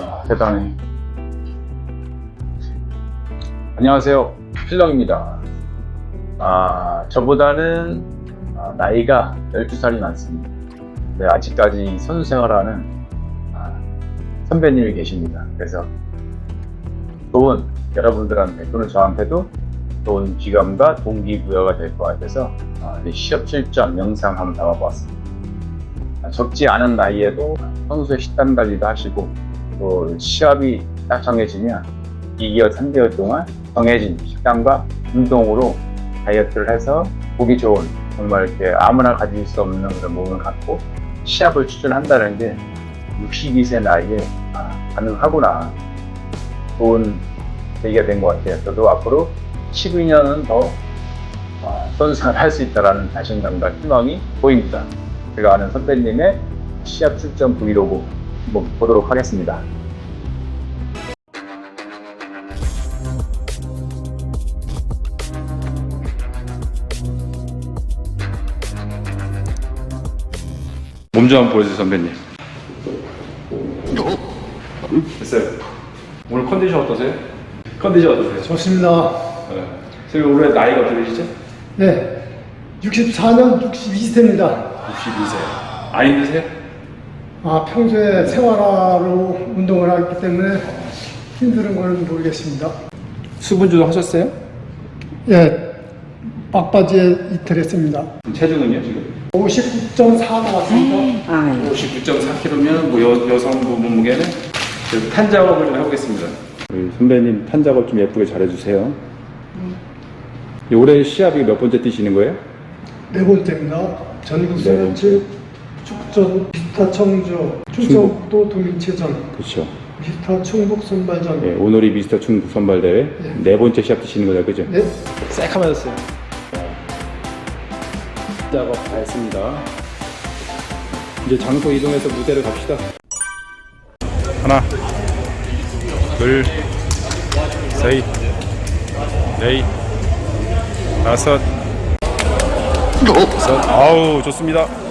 아, 대단해. 안녕하세요. 필령입니다. 아, 저보다는 아, 나이가 12살이 많습니다. 네, 아직까지 선수 생활하는 아, 선배님이 계십니다. 그래서 좋은 여러분들한테 또는 저한테도 좋은 귀감과 동기부여가 될 것 같아서 아, 이 시합 실전 영상 한번 담아보았습니다. 아, 적지 않은 나이에도 선수의 식단 관리도 하시고 또 시합이 딱 정해지면 2개월, 3개월 동안 정해진 식단과 운동으로 다이어트를 해서 보기 좋은 정말 이렇게 아무나 가질 수 없는 그런 몸을 갖고 시합을 추진한다는 게 62세 나이에 아, 가능하구나 좋은 계기가 된 것 같아요. 저도 앞으로 12년은 더 아, 선수생활 할수 있다는 자신감과 희망이 보입니다. 제가 아는 선배님의 시합 출전 브이로그 한번 보도록 하겠습니다. 몸 좀 한번 보여주세요, 선배님. 됐어요. 오늘 컨디션 어떠세요? 컨디션 어떠세요? 좋습니다. 네. 선생님 올해 나이가 어떻게 되시죠? 네. 64년 62세입니다. 62세. 안 힘드세요? 아, 평소에 생활화로 운동을 하기 때문에 힘든 건 모르겠습니다. 수분 조절 하셨어요? 예. 막바지에 이틀 했습니다. 체중은요, 지금? 59.4 나왔습니다. 59.4kg면 뭐 여, 여성부 몸무게는 그래서 탄 작업을 좀 해보겠습니다. 우리 선배님 탄 작업 좀 예쁘게 잘해주세요. 올해 시합이 몇 번째 뛰시는 거예요? 네 번째입니다. 전국 네 스포츠 축전 미스터 청주 충청도 도민체전 그렇죠. 미스터 충북 선발전 예, 오늘이 미스터 충북 선발 대회 네. 네 번째 시합 뛰시는 거죠, 그죠? 네. 새카매졌어요. 작업 다 했습니다. 이제 장소 이동해서 무대를 갑시다. 하나, 둘, 셋, 넷, 다섯, 여섯. 아우 좋습니다.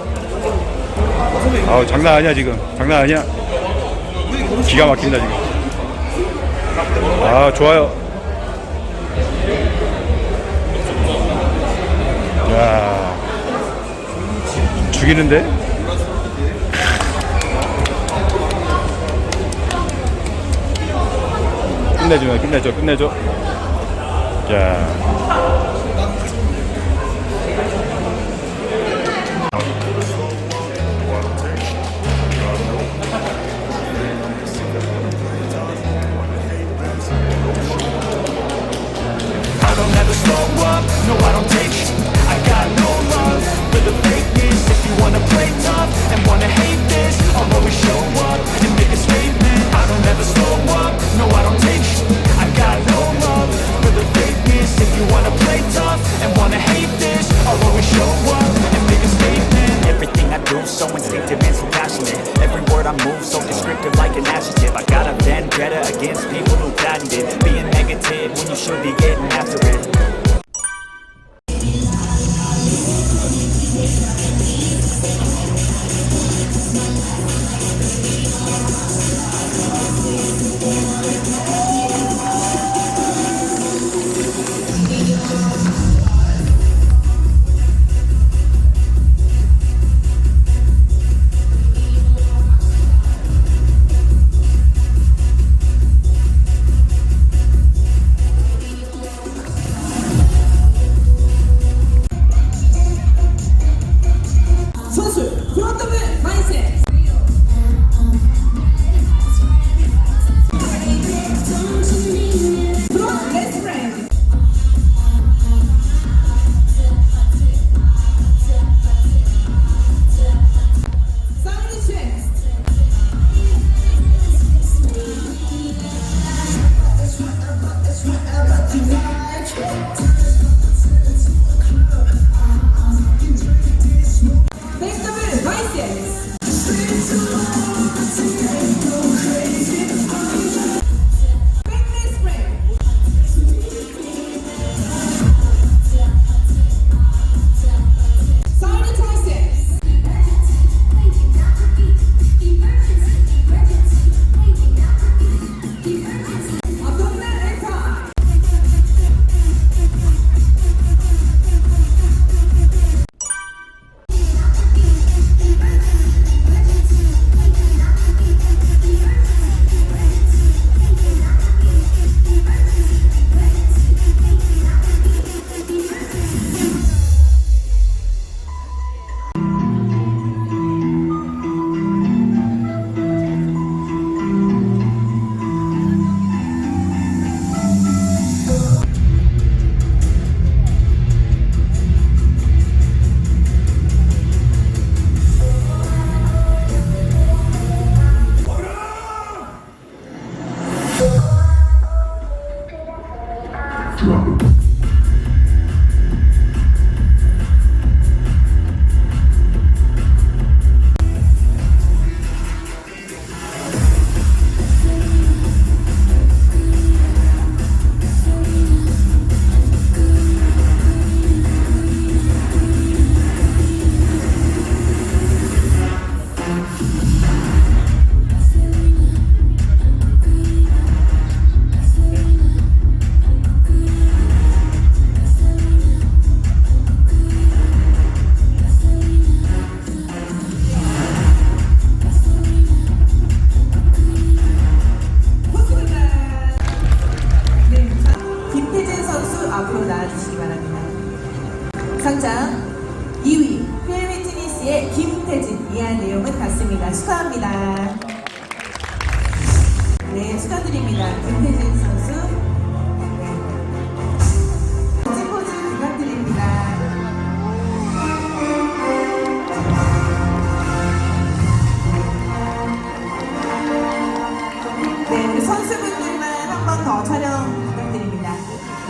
아우 장난 아니야 지금. 장난 아니야. 기가 막힙니다 지금. 아 좋아요. 야 죽이는데? 끝내줘, 끝내줘, 끝내줘. 자. I'm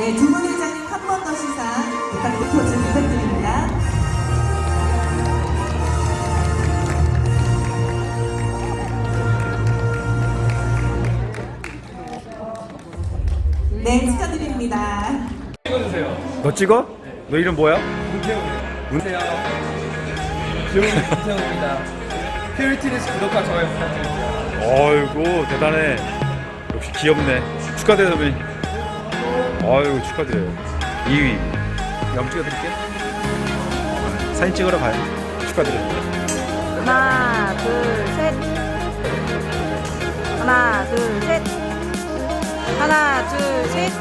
네, 두분 회장님 한 번 더 시상 부탁 포즈 부탁드립니다. 네, 축하드립니다. 너 찍어? 너 이름 뭐야? 안녕하세요. 지금 김태훈입니다. 퓨리티니스 구독과 좋아요 부탁드립니다. 어이구 대단해 역시 귀엽네 축하드려요 선배님 어이구 축하드려요 2위 한번 찍어드릴게 사진 찍으러 가요 축하드려요 하나, 둘, 셋. 하나, 둘, 셋. 하나, 둘, 셋.